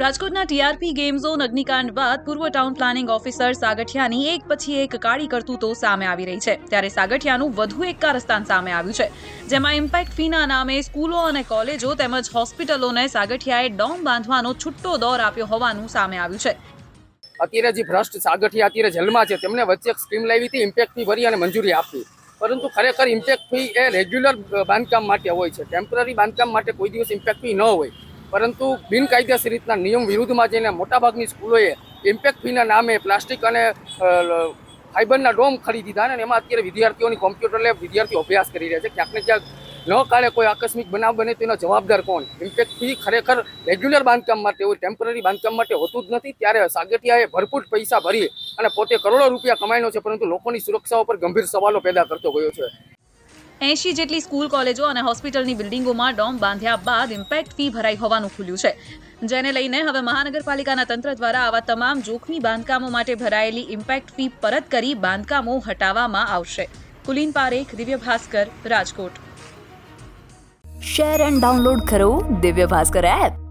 રાજકોટના TRP game zone અગ્નિકાંડ બાદ પૂર્વ ટાઉન પ્લાનિંગ ઓફિસર સાગઠિયાની એક પછી એક કાળી કરતૂતો સામે આવી રહી છે. ત્યારે સાગઠિયાનું વધુ એક કારસ્તાન સામે આવ્યું છે, જેમાં ઇમ્પેક્ટ ફીના નામે સ્કૂલો અને કોલેજો તેમજ હોસ્પિટલોને સાગઠિયાએ ડોમ બાંધવાનો છુટ્ટો દોર આપ્યો હોવાનું સામે આવ્યું છે. અત્યારે જે ભ્રષ્ટ સાગઠિયા અત્યારે જેલમાં છે, તેમને વચ્ચે સ્કીમ લાવી હતી ઇમ્પેક્ટ ફી ભરી અને મંજૂરી આપી. પરંતુ ખરેખર ઇમ્પેક્ટ ફી એ રેગ્યુલર બાંધકામ માટે હોય છે ટેમ્પરરી બાંધકામ માટે કોઈ દિવસ ઇમ્પેક્ટ ફી ન હોય. પરંતુ બિનકાયદેસર રીતના નિયમ વિરુદ્ધમાં જઈને મોટાભાગની સ્કૂલોએ ઇમ્પેક્ટ ફીના નામે પ્લાસ્ટિક અને ફાઇબરના ડોમ ખરી દીધા અને એમાં અત્યારે વિદ્યાર્થીઓની કોમ્પ્યુટર લેબ વિદ્યાર્થીઓ અભ્યાસ કરી રહ્યા છે. ક્યાંક ને ક્યાંક ન કાળે કોઈ આકસ્મિક બનાવ બને તો જવાબદાર કોણ? ઇમ્પેક્ટ ફી ખરેખર રેગ્યુલર બાંધકામ માટે હોય ટેમ્પરરી બાંધકામ માટે હોતું જ નથી. ત્યારે સાગઠિયાએ ભરપૂર પૈસા ભરી અને પોતે કરોડો રૂપિયા કમાયનો છે, પરંતુ લોકોની સુરક્ષા ઉપર ગંભીર સવાલો પેદા કરતો ગયો છે. એંશી જેટલી સ્કૂલ, કોલેજો અને હોસ્પિટલની બિલ્ડિંગોમાં ડોમ બાંધ્યા બાદ ઇમ્પેક્ટ ફી ભરાઈ હોવાનું ખુલ્યું છે. જેને લઈને હવે મહાનગરપાલિકાના તંત્ર દ્વારા આવા તમામ જોખમી બાંધકામો માટે ભરાયેલી ઇમ્પેક્ટ ફી પરત કરી બાંધકામો હટાવવામાં આવશે. Kulin Parekh, Divya Bhaskar, Rajkot. Share and download કરો દિવ્ય ભાસ્કર એપ.